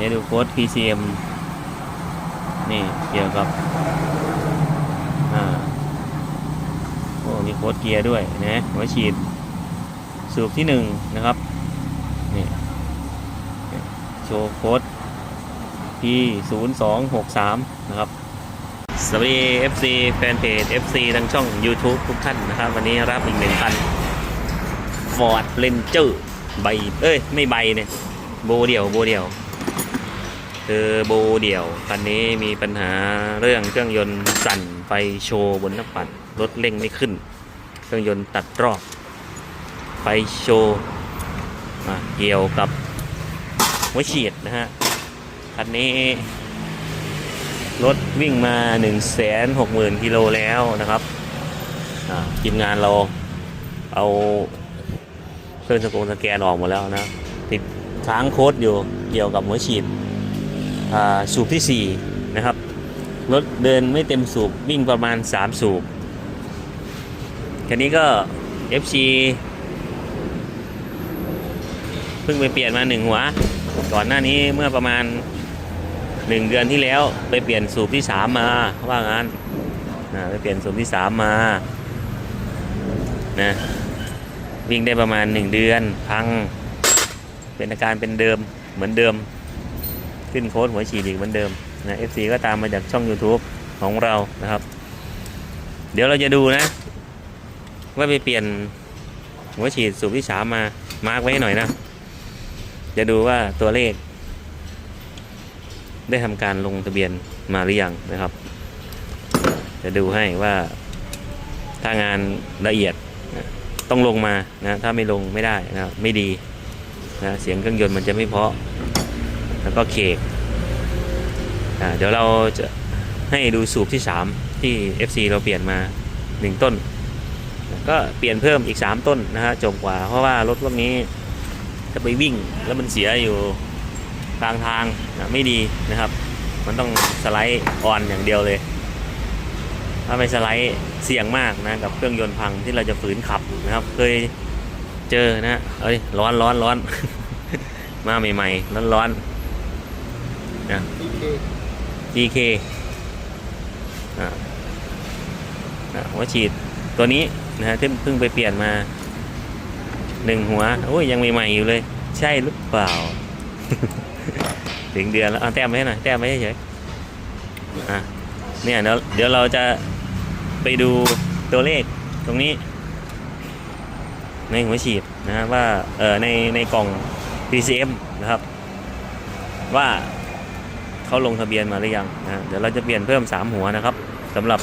นี่ดูโค้ด PCM นี่เกี่ยวกับอ่าโอ้มีโค้ดเกียร์ด้วยนะหัวฉีด สูบที่หนึ่งนะครับนี่โชว์โค้ด P 0 2 6 3 นะครับสวัสดี FC แฟนเพจ FC ทางช่อง YouTube ทุกท่านนะครับ วันนี้รับอีกหนึ่งคัน Ford Ranger ใบ เอ้ย ไม่ใบเนี่ย โบเดียว โบเดียว คือโบเดี่ยวคันนี้มีปัญหาเรื่องเครื่องยนต์สั่นไฟโชว์บนหน้าปัดรถเร่งไม่ขึ้น เครื่องยนต์ตัดรอบไฟโชว์เกี่ยวกับหัวฉีดนะฮะคันนี้ รถวิ่งมา 1 6 0 0 0 0กิโลแล้วนะครับอ่าทีมงานเราเอาเครื่องสกงสแกนออกหมดแล้วนะ ติดค้างโค้ดอยู่เกี่ยวกับหัวฉีด สูบที่ 4 นะครับ รถเดินไม่เต็มสูบวิ่งประมาณ 3 สูบคันนี้ก็ FC เพิ่งไปเปลี่ยนมาหนึ่งหัว ก่อนหน้านี้เมื่อประมาณหนึ่งเดือนที่แล้วไปเปลี่ยนสูบที่สามมาเขาว่างั้นนะไปเปลี่ยนสูบที่สามมานะวิ่งได้ประมาณหนึ่งเดือนพังเป็นอาการเป็นเดิมเหมือนเดิม ขึ้นโค้ดหัวฉีดอีกเหมือนเดิมนะ FC ก็ตามมาจากช่อง YouTube ของเรานะครับ เดี๋ยวเราจะดูนะ ว่าไปเปลี่ยนหัวฉีดสูบที่สามมามาร์กไว้หน่อยนะ จะดูว่าตัวเลข ได้ทำการลงทะเบียนมาหรือยังนะครับ จะดูให้ว่าถ้างานละเอียดต้องลงมานะถ้าไม่ลงไม่ได้นะไม่ดีนะเสียงเครื่องยนต์มันจะไม่เพาะ แล้วก็เคกเดี๋ยวเราจะให้ดูสูบที่ 3 ที่ FC เราเปลี่ยนมา 1 ต้น ก็เปลี่ยนเพิ่มอีก 3 ต้นนะฮะจบกว่าเพราะว่ารถพวกนี้จะไปวิ่งแล้วมันเสียอยู่กลางทางนะไม่ดีนะครับ มันต้องสไลด์ออนอย่างเดียวเลย ถ้าไม่สไลด์เสี่ยงมากนะกับเครื่องยนต์พังที่เราจะฝืนขับนะครับ เคยเจอนะฮะเอ้ยร้อนร้อนร้อนมาใหม่ๆร้อนร้อน นะ GK อ่าอ่าหัวฉีดตัวนี้นะฮะที่เพิ่งไปเปลี่ยนมาหนึ่งหัวโอ้ยยังใหม่ๆอยู่เลย ใช่หรือเปล่า ถึงเดือนแล้วเอาแต้มไว้ให้หน่อยแต้มไว้เฉยๆอะเนี่ยเดี๋ยวเดี๋ยวเราจะไปดูตัวเลขตรงนี้ ในหัวฉีดนะฮะว่าเออในในกล่อง PCM นะครับ ว่า เขาลงทะเบียนมาหรือยังนะเดี๋ยวเราจะเปลี่ยนเพิ่ม 3 หัวนะครับสำหรับ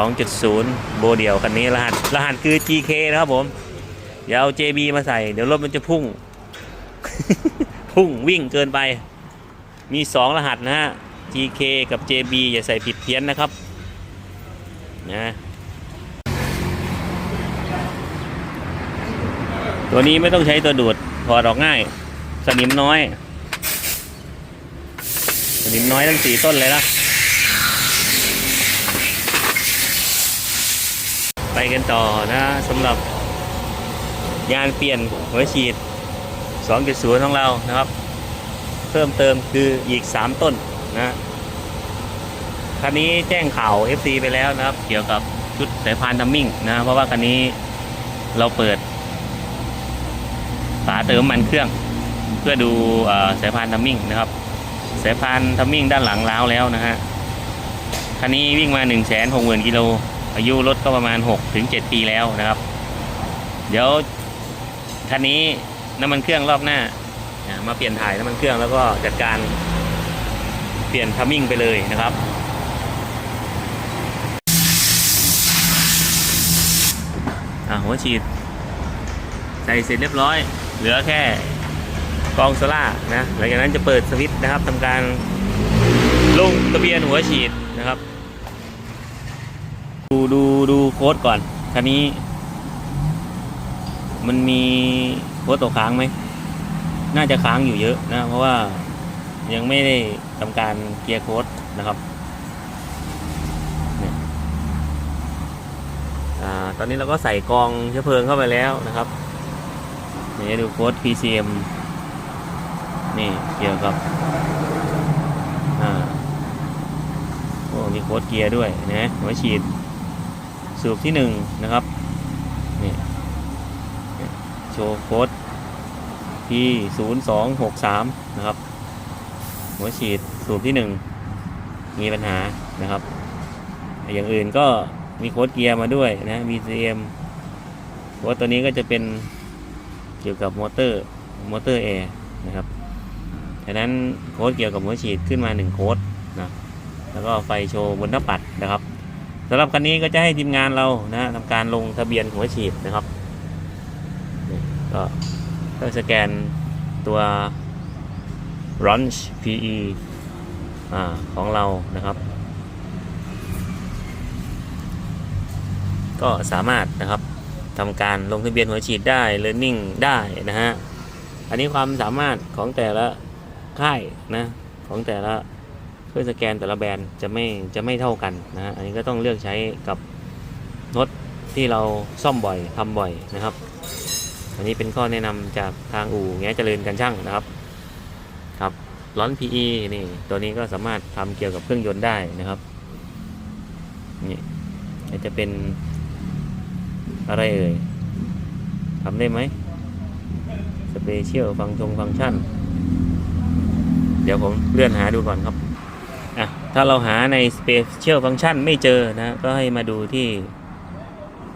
2.0 โบเดียวคันนี้รหัสรหัสคือ GK นะครับผมอย่าเอา JB มาใส่ เดี๋ยวรถมันจะพุ่ง พุ่งวิ่งเกินไป มี 2 รหัสนะฮะ GK กับ JB อย่าใส่ผิดเพี้ยนนะครับนะตัวนี้ไม่ต้องใช้ตัวดูดถอดออกง่าย สนิมน้อย นิมน้อยทั้งสี่ต้นเลยนะ ไปกันต่อนะสำหรับงานเปลี่ยนหัวฉีด 2.0 ของเรานะครับ เพิ่มเติมคืออีก 3 ต้นนะคันนี้แจ้งข่าว FC ไปแล้วนะครับ เกี่ยวกับชุดสายพานทัมมิ่งนะ เพราะว่าคันนี้เราเปิดฝาเติมมันเครื่อง เพื่อดูอสายพานทัมมิ่งนะครับ สายพานทัมมิ่งด้านหลังล้าวแล้วนะฮะคันนี้วิ่งมา 1 6 0 0 0 0กิโลอายุรถก็ประมาณ6ถึง7ปีแล้วนะครับ เดี๋ยวคันนี้น้ำมันเครื่องรอบหน้า มาเปลี่ยนถ่ายน้ำมันเครื่องแล้วก็จัดการเปลี่ยนทัมมิ่งไปเลยนะครับอ่าหัวฉีด ใส่เสร็จเรียบร้อย เหลือแค่ กองโซล่านะหลังจากนั้นจะเปิดสวิตช์นะครับทำการลงทะเบียนหัวฉีดนะครับ ดูดูดูโค้ดก่อนคันนี้ มันมีโค้ดตกค้างไหม น่าจะค้างอยู่เยอะนะ เพราะว่ายังไม่ได้ทำการเคลียร์โค้ดนะครับตอนนี้เราก็ใส่กองเชื้อเพลิงเข้าไปแล้วนะครับเนี่ดูโค้ด PCM นี่เกี่ยวกับอ่าโอ้มีโค้ดเกียร์ด้วยนะหัวฉีดสูบที่หนึ่งนะครับนี่โชว์โค้ด P ศูนย์สองหกสามนะครับ หัวฉีดสูบที่หนึ่งมีปัญหานะครับ อย่างอื่นก็มีโค้ดเกียร์มาด้วยนะ VCM โค้ดตัวนี้ก็จะเป็นเกี่ยวกับมอเตอร์มอเตอร์แอร์นะครับ ฉะนั้นโค้ดเกี่ยวกับหัวฉีดขึ้นมาหนึ่งโค้ดนะแล้วก็ไฟโชว์บนหน้าปัดนะครับสำหรับคันนี้ก็จะให้ทีมงานเรานะทำการลงทะเบียนหัวฉีดนะครับก็ก็สแกนตัว Launch PE อของเรานะครับ ก็สามารถนะครับทำการลงทะเบียนหัวฉีดได้ Learning ได้นะฮะ อันนี้ความสามารถของแต่ละ ค่ายนะของแต่ละเครื่องสแกนแต่ละแบรนด์จะไม่จะไม่เท่ากันนะฮะอันนี้ก็ต้องเลือกใช้กับรถที่เราซ่อมบ่อยทำบ่อยนะครับ อันนี้เป็นข้อแนะนำจากทางอู่แง่เจริญกันช่างนะครับครับร้อน PE นี่ตัวนี้ก็สามารถทำเกี่ยวกับเครื่องยนต์ได้นะครับนี่จะเป็นอะไรเอ่ยทำได้ไหมสเปเชียลฟังชงฟังชัน ดี๋ยวผมเลื่อนหาดูก่อนครับอะถ้าเราหาใน Special Function ไม่เจอนะก็ให้มาดูที่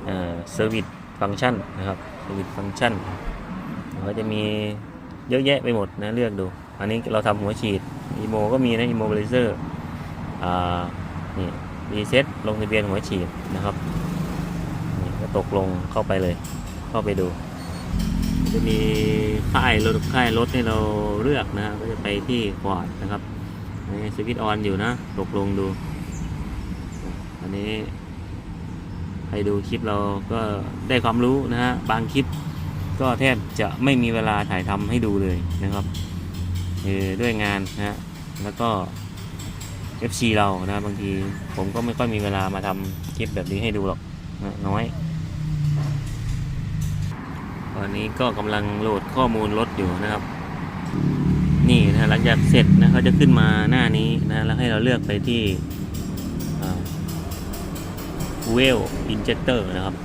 เซอร์วิสฟังชันนะครับเซอร์วิสฟังชันก็จะมีเยอะแยะไปหมดนะเลือกดู อันนี้เราทำหัวฉีดอีโมก็มีนะอีโมเบลเซอร์อ่านี่รีเซ็ตลงทะเบียนหัวฉีดนะครับนี่ก็ตกลงเข้าไปเลย เข้าไปดู จะมีค่ายรถค่ายรถให้เราเลือกนะก็จะไปที่ฟอร์ดนะครับนนี้สวิตออนอยู่นะตกลงดูอันนี้ใครดูคลิปเราก็ได้ความรู้นะฮะบางคลิปก็แทบจะไม่มีเวลาถ่ายทำให้ดูเลยนะครับคือด้วยงานนะฮะแล้วก็ FC เรานะบางทีผมก็ไม่ค่อยมีเวลามาทำคลิปแบบนี้ให้ดูหรอกนะน้อย อนนี้ก็กำลังโหลดข้อมูลรถอยู่นะครับ นี่นะหลังจากเสร็จนะเขาจะขึ้นมาหน้านี้นะแล้วให้เราเลือกไปที่ Fuel Injector นะครับ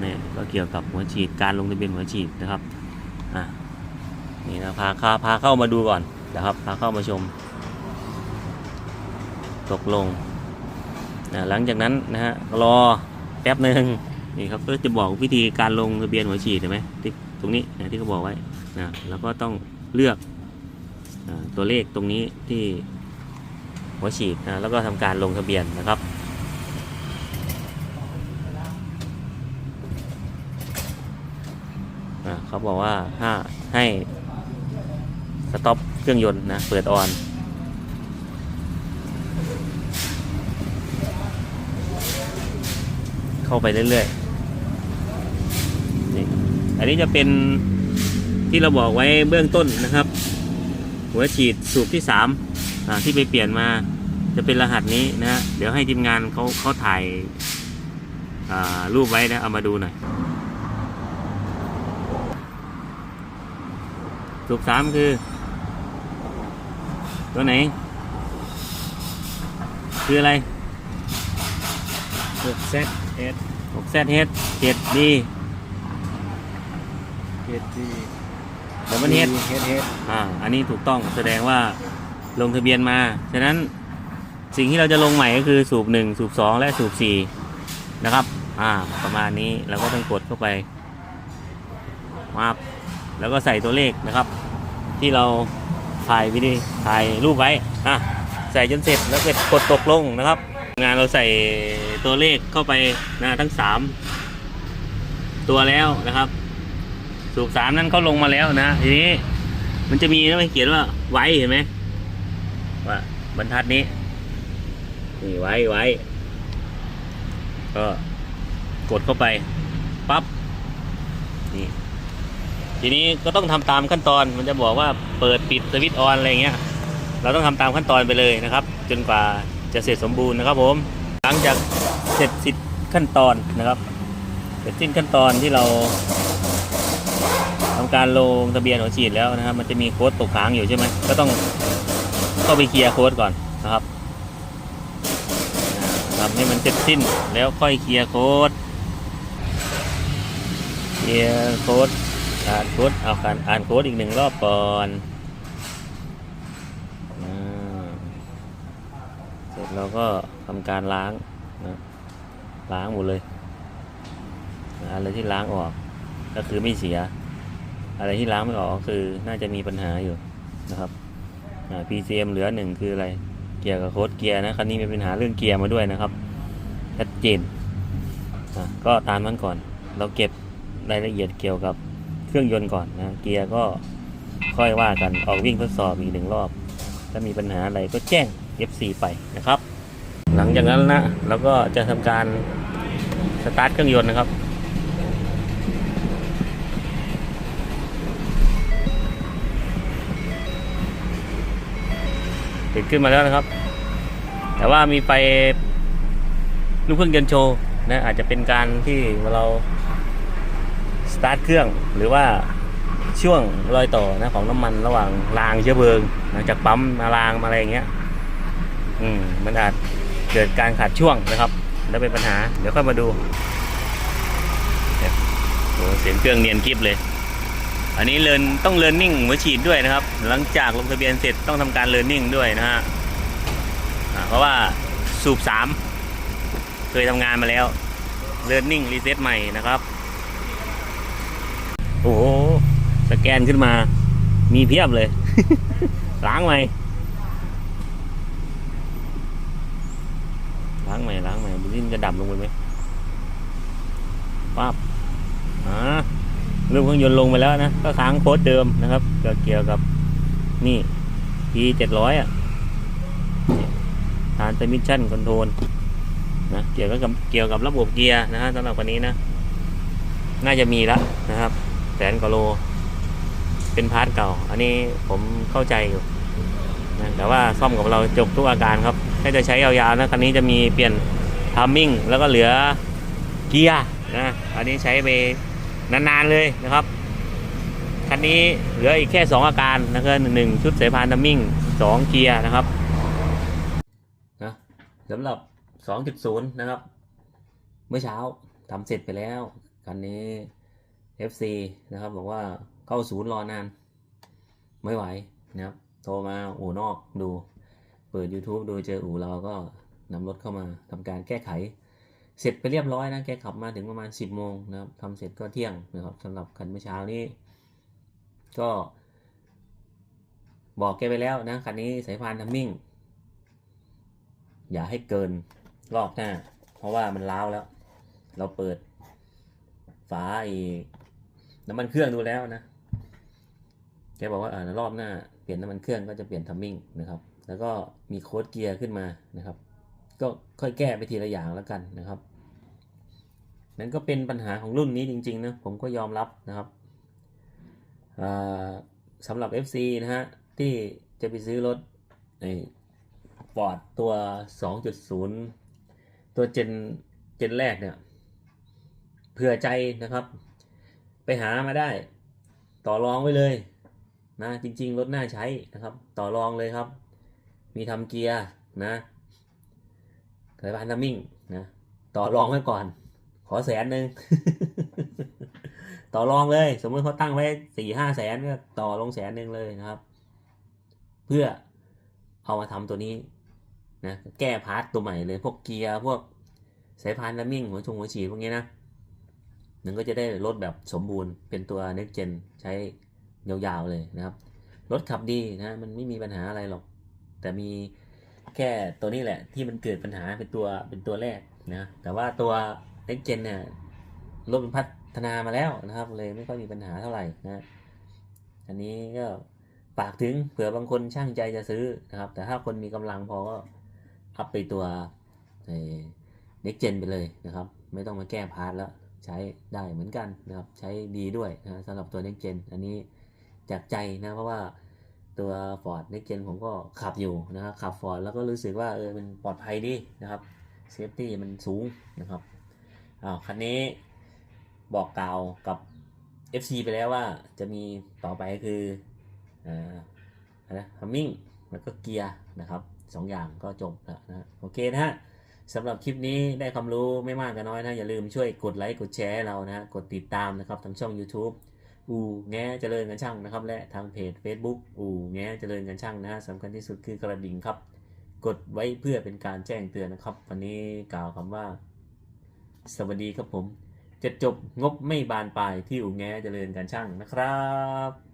เนี่ยก็เกี่ยวกับหัวฉีดการลงทะเบียนหัวฉีดนะครับอะนี่นะพาพาพาเข้ามาดูก่อนนะครับพาเข้ามาชม ตกลงนะหลังจากนั้นนะฮะรอแป๊บหนึ่ง นี่ครับก็จะบอกวิธีการลงทะเบียนหัวฉีดเห็นไหมที่ตรงนี้นะที่เขาบอกไว้นะแล้วก็ต้องเลือกอตัวเลขตรงนี้ที่หัวฉีดนะแล้วก็ทำการลงทะเบียนนะครับเขาบอกว่าถ้าให้สต็อปเครื่องยนต์นะเปิดออนเข้าไปเรื่อยๆ อันนี้จะเป็นที่เราบอกไว้เบื้องต้นนะครับ หัวฉีดสูบที่สามที่ไปเปลี่ยนมาจะเป็นรหัสนี้นะฮะเดี๋ยวให้ทีมงานเขาเขาถ่ายารูปไว้นะเอามาดูหน่อยสูบสามคือ ตัวไหน คืออะไร6 Z S 6 z h 7 d 7 D ดั บเบิลเฮด H H อ่าอันนี้ถูกต้องแสดงว่าลงทะเบียนมา ฉะนั้นสิ่งที่เราจะลงใหม่ก็คือสูบหนึ่งสูบสองและสูบสี่นะครับ อ่า ประมาณนี้เราก็ต้องกดเข้าไปมาบแล้วก็ใส่ตัวเลขนะครับ ที่เราถ่ายวิดีถ่ายรูปไว้อะใส่จนเสร็จแล้วเสร็จกดตกลงนะครับ งานเราใส่ตัวเลขเข้าไปนะทั้งสามตัวแล้วนะครับ สูบสามนั้นเขาลงมาแล้วนะทีนี้ มันจะมีนะมันเขียนว่าไว้เห็นไหมว่าบรรทัดนี้นี่ไว้ไว้ ก็กดเข้าไปปั๊บนี่ทีนี้ก็ต้องทำตามขั้นตอนมันจะบอกว่าเปิดปิดสวิตช์ออนอะไรเงี้ย เราต้องทำตามขั้นตอนไปเลยนะครับ จนกว่าจะเสร็จสมบูรณ์นะครับ ผมหลังจากเสร็จสิ้นขั้นตอนนะครับ เสร็จสิ้นขั้นตอนที่เรา ทำการลงทะเบียนหัวฉีดแล้วนะครับ มันจะมีโค้ดตกค้างอยู่ใช่ไหมก็ต้องเข้าไปเคลียร์โค้ดก่อนนะครับทำให้มันเสร็จสิ้นแล้วค่อยเคลียร์โค้ดเคลียร์โค้ดอ่านโค้ดเอาการอ่านโค้ดอีกหนึ่งรอบก่อนอเสร็จเราก็ทำการล้างนะล้างหมดเลยอะไรที่ล้างออกก็คือไม่เสีย อะไรที่ล้างไม่ออกก็คือน่าจะมีปัญหาอยู่นะครับ PCM เหลือหนึ่งคืออะไร เกี่ยวกับโค้ดเกียร์นะคันนี้มีปัญหาเรื่องเกียร์มาด้วยนะครับ ชัดเจนก็ตามนั้นก่อน เราเก็บรายละเอียดเกี่ยวกับเครื่องยนต์ก่อนนะ เกียร์ก็ค่อยว่ากันออกวิ่งทดสอบอีกหนึ่งรอบ ถ้ามีปัญหาอะไรก็แจ้ง FC ไปนะครับ หลังจากนั้นนะเราก็จะทำการสตาร์ทเครื่องยนต์นะครับ ติดขึ้นมาแล้วนะครับ แต่ว่ามีไฟลูกเครื่องยนต์โชว์นะอาจจะเป็นการที่เราสตาร์ทเครื่องหรือว่าช่วงรอยต่อนะของน้ำมันระหว่างรางเชื้อเพลิงนะจากปั๊มมารางมาอะไรอย่างเงี้ยอืมมันอาจเกิดการขาดช่วงนะครับ แล้วเป็นปัญหาเดี๋ยวค่อยมาดูเนี่ยโอ้เสียงเครื่องเนียนกริบเลย อันนี้เรียนต้องเรียนนิ่งหัวฉีดด้วยนะครับ หลังจากลงทะเบียนเสร็จต้องทำการเรียนนิ่งด้วยนะฮะเพราะว่าสูบสามเคยทำงานมาแล้วเรียนนิ่งรีเซ็ตใหม่นะครับ โอ้โหสแกนขึ้นมา มีเพียบเลย ล้างใหม่ล้างใหม่ล้างใหม่ดูนี่มันจะดับลงไปไหมปั๊บอ่า รื่องเครื่องยนต์ลงไปแล้วนะ ก็ค้างโค้ดเดิมนะครับเกี่ยวกับนี่ P เจ็ดร้อยอะฐาน transmission control นะเกี่ยวกับเกี่ยวกับระบบเกียร์นะฮะสำหรับวันนี้นะ น่าจะมีแล้วนะครับ แสนกว่าโล เป็นพาร์ทเก่า อันนี้ผมเข้าใจอยู่นะแต่ว่าซ่อมกับเราจบทุกอาการครับ ถ้าจะใช้ยาวๆนะคันนี้จะมีเปลี่ยนทามมิ่งแล้วก็เหลือเกียร์นะ อันนี้ใช้ไป นาน ๆ เลยนะครับ คันนี้เหลืออีกแค่ 2 อาการนะครับหนึ่งชุดสายพานดัมมิ่ง2เกียร์นะครับนะสำหรับ 2.0 นะครับ เมื่อเช้าทำเสร็จไปแล้ว คันนี้ FC นะครับ บอกว่าเข้าศูนย์รอนาน ไม่ไหวนะครับ โทรมาอู่นอกดู เปิด YouTube ดูเจออู่เราก็นำรถเข้ามาทำการแก้ไข เสร็จไปเรียบร้อยนะแกขับมาถึงประมาณ 10โมงนะครับทำเสร็จก็เที่ยงนะครับสำหรับคันเมื่อเช้านี้ ก็ บอกแกไปแล้วนะคันนี้สายพานทัมมิ่ง อย่าให้เกินรอบหน้า เพราะว่ามันล้าวแล้ว เราเปิดฝาไอ้น้ำมันเครื่องดูแล้วนะแกบอกว่าอ่ารอบหน้าเปลี่ยนน้ำมันเครื่องก็จะเปลี่ยนทัมมิ่งนะครับ แล้วก็มีโค้ดเกียร์ขึ้นมานะครับ ก็ค่อยแก้ไปทีละอย่างแล้วกันนะครับนั่นก็เป็นปัญหาของรุ่นนี้จริงๆนะผมก็ยอมรับนะครับสำหรับ FC นะฮะที่จะไปซื้อรถไอ้ฟอร์ดตัว 2.0 ตัวเจนเจนแรกเนี่ยเผื่อใจนะครับ ไปหามาได้ ต่อรองไว้เลยนะจริง ๆ รถน่าใช้นะครับ ต่อรองเลยครับ มีทำเกียร์นะ สายพานทัมมิ่งนะต่อรองไว้ก่อน ขอแสนหนึ่งต่อรองเลย สมมติเขาตั้งไว้สี่ห้าแสนก็ต่อลงแสนหนึ่งเลยนะครับ เพื่อเอามาทำตัวนี้นะแก้พาร์ตตัวใหม่เลย พวกเกียร์พวกสายพานทัมมิ่งหัวชงหัวฉีดพวกนี้นะมันก็จะได้รถแบบสมบูรณ์เป็นตัว next gen ใช้ยาวๆเลยนะครับรถขับดีนะมันไม่มีปัญหาอะไรหรอก แต่มี แค่ตัวนี้แหละ ที่มันเกิดปัญหาเป็นตัวเป็นตัวแรกนะแต่ว่าตัว next gen เนี่ยรถมันพัฒนามาแล้วนะครับ เลยไม่ค่อยมีปัญหาเท่าไหร่นะอันนี้ก็ฝากถึงเผื่อบางคนช่างใจจะซื้อนะครับ แต่ถ้าคนมีกำลังพอก็อัพไปตัว next gen ไปเลยนะครับ ไม่ต้องมาแก้พาร์ทแล้วใช้ได้เหมือนกันนะครับ ใช้ดีด้วยนะสำหรับตัว next gen อันนี้จากใจนะเพราะว่า ตัว Ford next gen ผมก็ขับอยู่นะครับขับ Ford แล้วก็รู้สึกว่าเออมันปลอดภัยดีนะครับเซฟตี้มันสูงนะครับอ้าวคันนี้บอกกล่าวกับ FC ไปแล้วว่าจะมีต่อไปคืออ่าอะไรฮัมมิ่งแล้วก็เกียร์นะครับสองอย่างก็จบแล้วนะฮะโอเคนะฮะสำหรับคลิปนี้ได้ความรู้ไม่มากก็น้อยนะ อย่าลืมช่วยกดไลค์กดแชร์เรานะฮะกดติดตามนะครับทางช่อง YouTube อูแงเจริญกันช่างนะครับ และทางเพจ Facebook อูแงเจริญกันช่างนะฮะสำคัญที่สุดคือกระดิ่งครับ กดไว้เพื่อเป็นการแจ้งเตือนนะครับ วันนี้กล่าวคำว่า สวัสดีครับผม จะจบงบไม่บานปลายที่อูแงเจริญกันช่างนะครับ